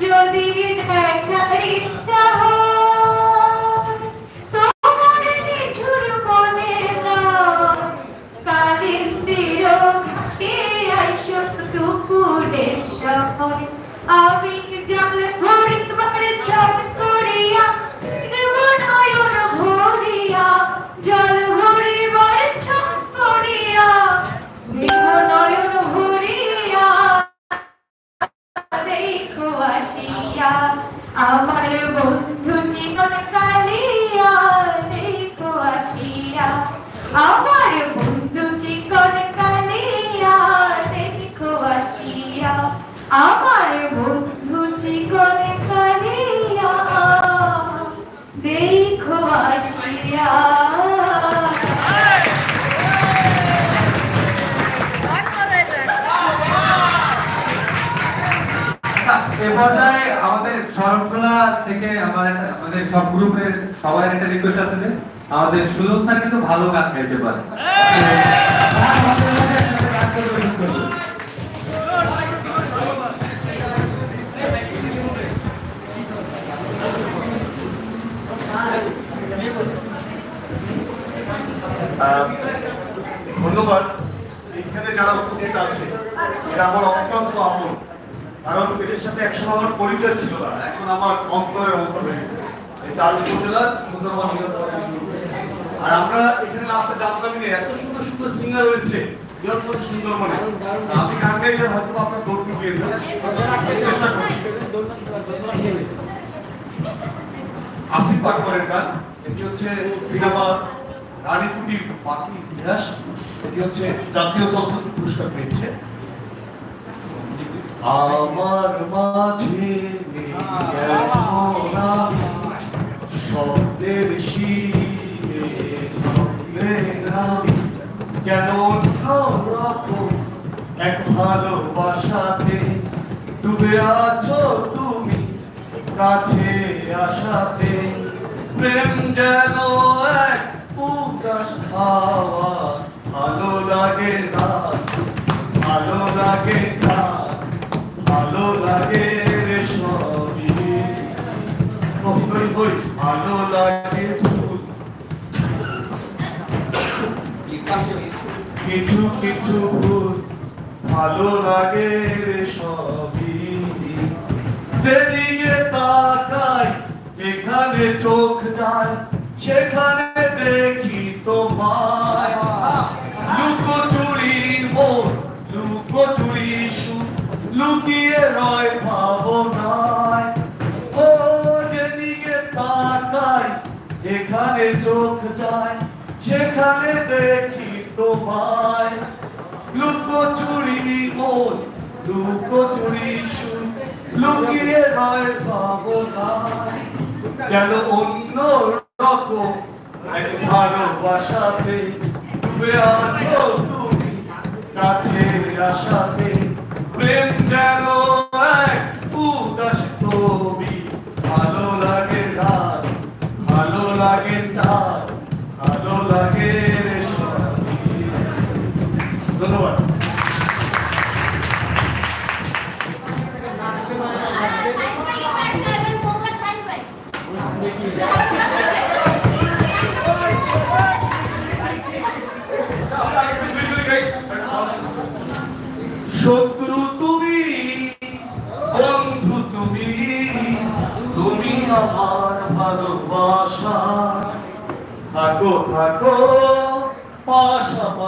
যদি দেখার ইচ্ছা হয়। আচ্ছা, আমাদের শরণখোলা থেকে আমার আমাদের সব গ্রুপের সবার একটা রিকোয়েস্ট আছে আমাদের সুজন স্যার কিন্তু ভালো গান গাইতে পারে। ধন্যবাদ। এখানে যারা উপস্থিত আছে এরা আমার অত্যন্ত আপন কারণ এদের সাথে একসময় আমার পরিচয় ছিল না, এখন আমার অন্তরের অন্তর এই চার উপজেলার সুন্দরবন আর আমরা এখানে লাস্টে জানতামই না এত সুন্দর সুন্দর সিঙ্গার রয়েছে বৃহত্তর আমি গান গাইলে হয়তো আপনার দৌড় টুকিয়ে দিলাম চেষ্টা করছি আসিফ আকবরের গান এটি হচ্ছে সিনেমা রানীকুটির বাকি ইতিহাস। এটি হচ্ছে জাতীয় চলচ্চিত্র পুরস্কার পেয়েছে। আমার মাঝে স্বপ্নের স্বপ্নের নাম যেন এক ভালোবাসাতে ডুবে আছো তুমি কাছে আসাতে, প্রেম যেন এক উদাস হাওয়া, ভালো লাগে না, ভালো লাগে না, ভালো লাগে রে সবই। ভালো লাগে কিছু কিছু ভুল ভালো লাগে রে সবই। যেদিকে তাকাই, যেখানে চোখ যায়, সেখানে দেখি তোমায়। লুকোচুরি মোর লুকোচুরি সুর, লুকিয়ে রয় ভাবনায়। ও, যেদিকে তাকাই, যেখানে চোখ যায় সেখানে দেখি তোমায় লুকোচুরি মোর লুকোচুরি সুর লুকিয়ে রয় ভাবনায় যেন অন্য রকম এক ভালোবাসাতে ডুবে আছো তুমি কাছে আসাতে প্রেম যেন এক উদাস ছবি, ভালো আমার ভালোবাসা। থাকো থাকো পাশাপাশি